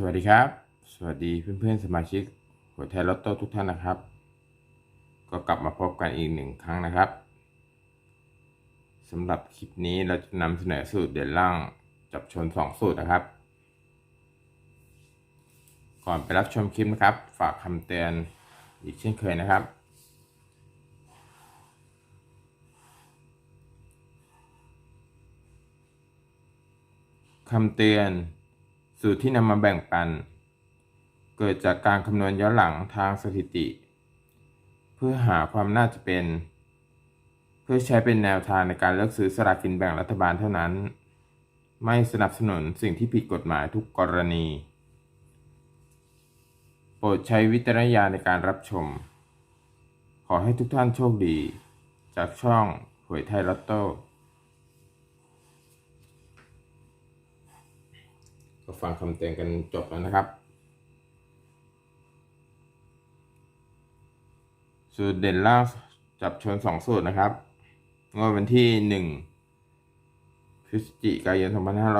สวัสดีครับ สวัสดีเพื่อนๆสมาชิกหัวไทยลอตโต้ทุกท่านนะครับ ก็กลับมาพบกันอีกหนึ่งครั้งนะครับสำหรับคลิปนี้เราจะนำเสนอสูตรเด่นล่างจับชนสองสูตรนะครับ ก่อนไปรับชมคลิปนะครับ ฝากคำเตือนอีกเช่นเคยนะครับ คำเตือน สูตรที่นำมาแบ่งปัน เกิดจากการคำนวณย้อนหลังทางสถิติ เพื่อหาความน่าจะเป็น เพื่อใช้เป็นแนวทางในการเลือกซื้อสลากกินแบ่งรัฐบาลเท่านั้น ไม่สนับสนุนสิ่งที่ผิดกฎหมายทุกกรณี โปรดใช้วิจารณญาณในการรับชม ขอให้ทุกท่านโชคดี จากช่องหวยไทยลอตโต้ ก็ฟังคำเตือนกันจบแล้วนะครับ สูตรเด่นล่าจับชนสองสูตรนะครับงวดวันที่หนึ่งพฤศจิกายน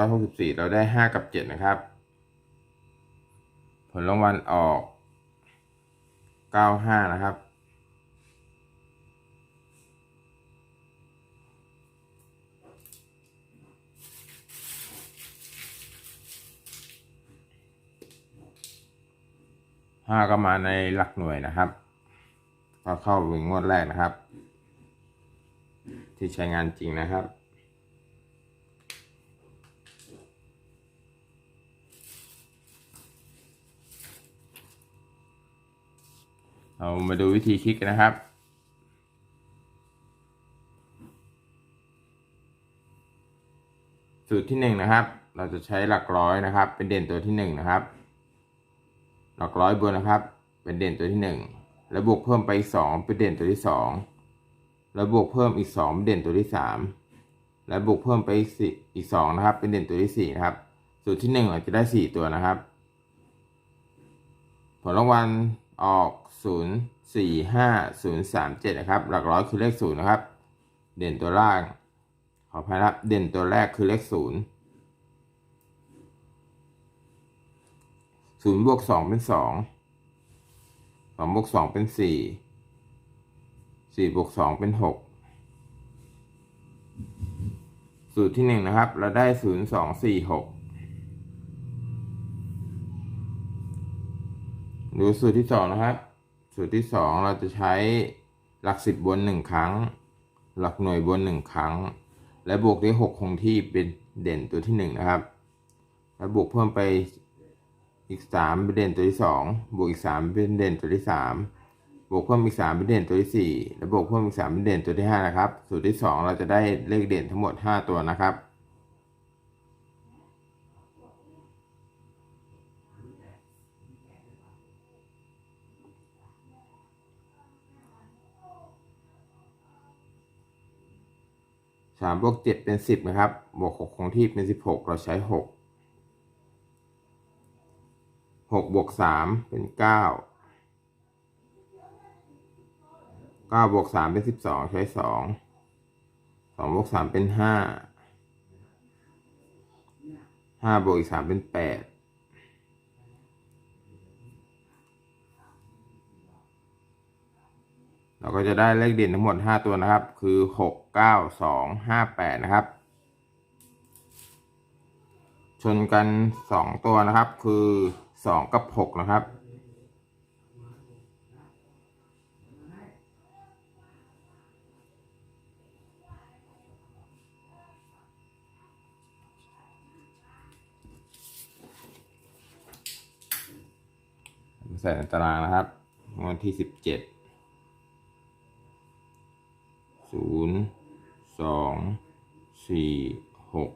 2564 เราได้ห้ากับเจ็ดนะครับ ผลรางวัลออกเก้าห้านะครับ ห้าก็มาในหลักหน่วยนะครับ ก็เข้าเป็นงวดแรกนะครับ ที่ใช้งานจริงนะครับเรามาดูวิธีคลิกกันนะครับ สูตรที่หนึ่งนะครับ เราจะใช้หลักร้อยนะครับ เป็นเด่นตัวที่หนึ่งนะครับ หลักร้อยบนนะครับ เป็นเด่นตัวที่ 1 แล้วบวกเพิ่มไป 2 เป็นเด่นตัวที่ 2 แล้วบวกเพิ่มอีก 2 เป็นเด่นตัวที่ 3 แล้วบวกเพิ่มไปอีก2นะครับ เป็นเด่นตัวที่ 4 นะครับ สูตรที่ 1 เราจะได้ 4 ตัวนะครับ ผลรางวัลออก 0 4 5 0 3 7 นะครับ หลักร้อยคือเลข 0 นะครับ เด่นตัวล่าง ขอพายครับ เด่นตัวแรกคือเลข 0 ศูนย์บวกสองเป็นสองสองบวกสองเป็นสี่สี่บวกสองเป็นหกสูตรที่หนึ่งนะครับ เราได้ศูนย์สองสี่หกดูสูตรที่สองนะครับ สูตรที่สองเราจะใช้หลักสิบบนหนึ่งครั้ง หลักหน่วยบนหนึ่งครั้ง และบวกด้วยหกคงที่เป็นเด่นตัวที่หนึ่งนะครับ แล้วบวกเพิ่มไป อีกสามเป็นเด่นตัวที่สองบวกอีกสามเป็นเด่นตัวที่สามบวกเพิ่มอีกสามเป็นเด่นตัวที่สี่แล้วบวกเพิ่มอีกสามเป็นเด่นตัวที่ห้านะครับสูตรที่สองเราจะได้เลขเด่นทั้งหมดห้าตัวนะครับสามบวกเจ็ดเป็นสิบนะครับ บวกหกคงที่เป็นสิบหกเราใช้หก หกบวกสามเป็นเก้าเก้าบวกสามเป็นสิบสองใช้สองสองบวกสามเป็นห้าห้าบวกอีกสามเป็นแปดเราก็จะได้เลขเด่นทั้งหมดห้าตัวนะครับ คือหกเก้าสองห้าแปดนะครับ ชนกันสองตัวนะครับคือ สองกับหกนะครับ ใส่ตารางนะครับ วันที่สิบเจ็ดศูนย์สองสี่หก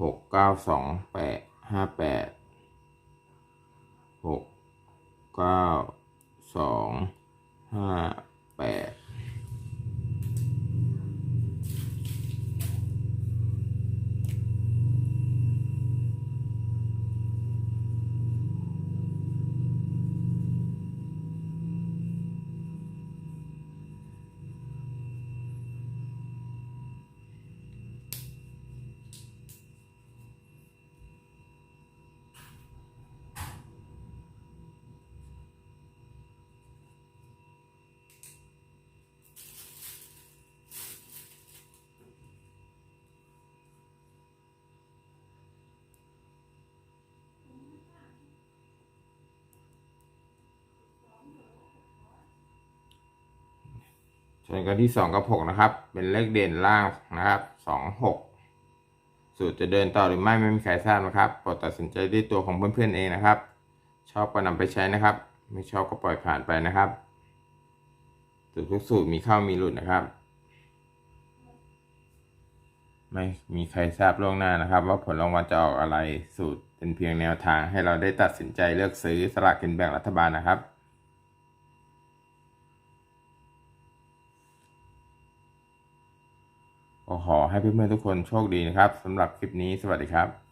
หกเก้าสองแปด ห้าแปดหกเก้าสองห้าแปด ส่วนกันที่สองกับหกนะครับ เป็นเลขเด่นล่างนะครับสองหกสูตรจะเดินต่อหรือไม่ไม่มีใครทราบนะครับโปรดตัดสินใจด้วยตัวของเพื่อนๆเองนะครับ ชอบก็นำไปใช้นะครับ ไม่ชอบก็ปล่อยผ่านไปนะครับ สูตรทุกสูตรมีเข้ามีหลุดนะครับ ไม่มีใครทราบล่วงหน้านะครับ ว่าผลรางวัลจะออกอะไรสูตรเป็นเพียงแนวทางให้เราได้ตัดสินใจเลือกซื้อสลากกินแบ่งรัฐบาลนะครับ ขอให้เพื่อนๆทุกคนโชคดีนะครับสำหรับคลิปนี้สวัสดีครับ